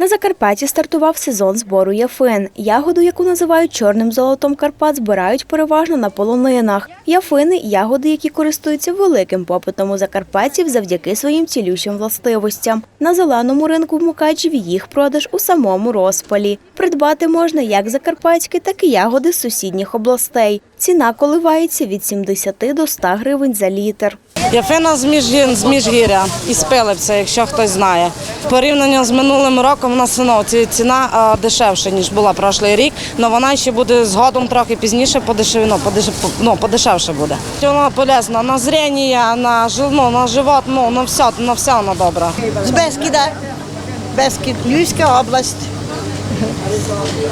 На Закарпатті стартував сезон збору яфин. Ягоду, яку називають чорним золотом Карпат, збирають переважно на полонинах. Яфини ягоди, які користуються великим попитом у закарпатців завдяки своїм цілющим властивостям. На зеленому ринку в Мукачеві їх продаж у самому розпалі. Придбати можна як закарпатські, так і ягоди з сусідніх областей. Ціна коливається від 70 до 100 гривень за літр. Яфина з Міжгін, з Міжгір'я із Пилипця, якщо хтось знає. Порівняно з минулим роком у нас ну, ціна дешевша, ніж була прошлий рік, але вона ще буде згодом трохи пізніше подешев, ну, ну, подешевше буде. Вона полезна на зріння, на, ну, на живот, ну, на все, на все вона добра. З Бескіда. Бескід, Львівська область.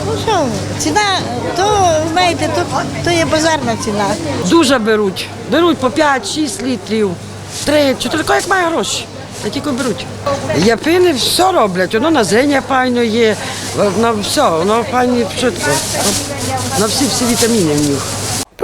Ну що, ціна, то знаєте, то, то є базарна ціна. Дуже беруть. Беруть по 5-6 літрів, 3, 4, як має гроші. Та тільки беруть. Япини все роблять, воно на зеня файно є, на все, воно файно швидко. На всі всі вітаміни в них.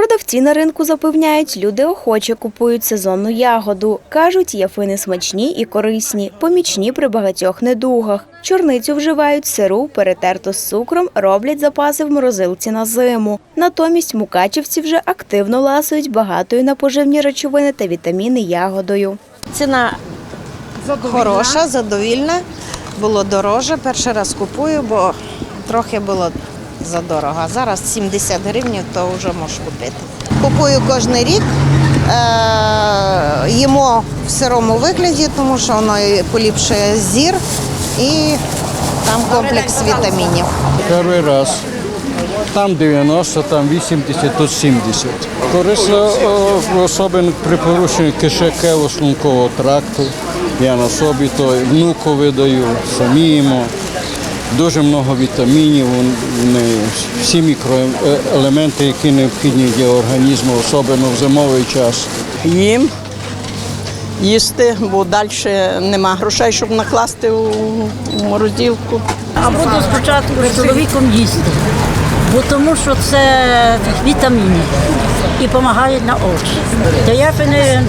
Продавці на ринку запевняють, люди охоче купують сезонну ягоду. Кажуть, яфини смачні і корисні, помічні при багатьох недугах. Чорницю вживають сиру, перетерту з цукром, роблять запаси в морозилці на зиму. Натомість мукачівці вже активно ласують багатою на поживні речовини та вітаміни ягодою. Ціна хороша, задовільна. Було дороже. Перший раз купую, бо трохи було задорого. А зараз 70 гривень, то вже можеш купити. Купую кожен рік. Е, їмо в сирому вигляді, тому що воно поліпшує зір і там комплекс вітамінів. Перший раз. Там 90, там 80, тут 70. Корисно, о, особливо при порушенні кишекево-шлункового тракту. Я на собі то внуку даю, самі їмо. Дуже багато вітамінів, всі мікроелементи, які необхідні для організму, особливо в зимовий час. їм їсти, бо далі нема грошей, щоб накласти у, у морозилку. А буду спочатку з чоловіком їсти, бо тому що це вітаміни і допомагають на очі. Та я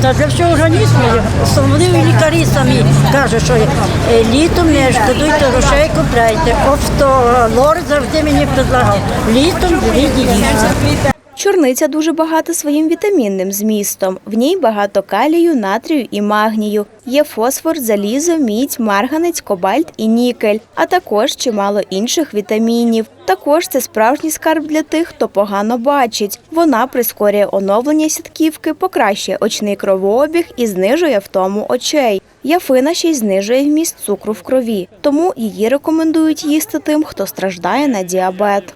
та для всього організму, особливо лікарі самі кажуть, що е, літом не шкодуйте грошей, купляйте. Офтолор завжди мені предлагав. Літом дві і їжте. Чорниця дуже багата своїм вітамінним змістом. В ній багато калію, натрію і магнію. Є фосфор, залізо, мідь, марганець, кобальт і нікель, а також чимало інших вітамінів. Також це справжній скарб для тих, хто погано бачить. Вона прискорює оновлення сітківки, покращує очний кровообіг і знижує втому очей. Яфина ще й знижує вміст цукру в крові, тому її рекомендують їсти тим, хто страждає на діабет.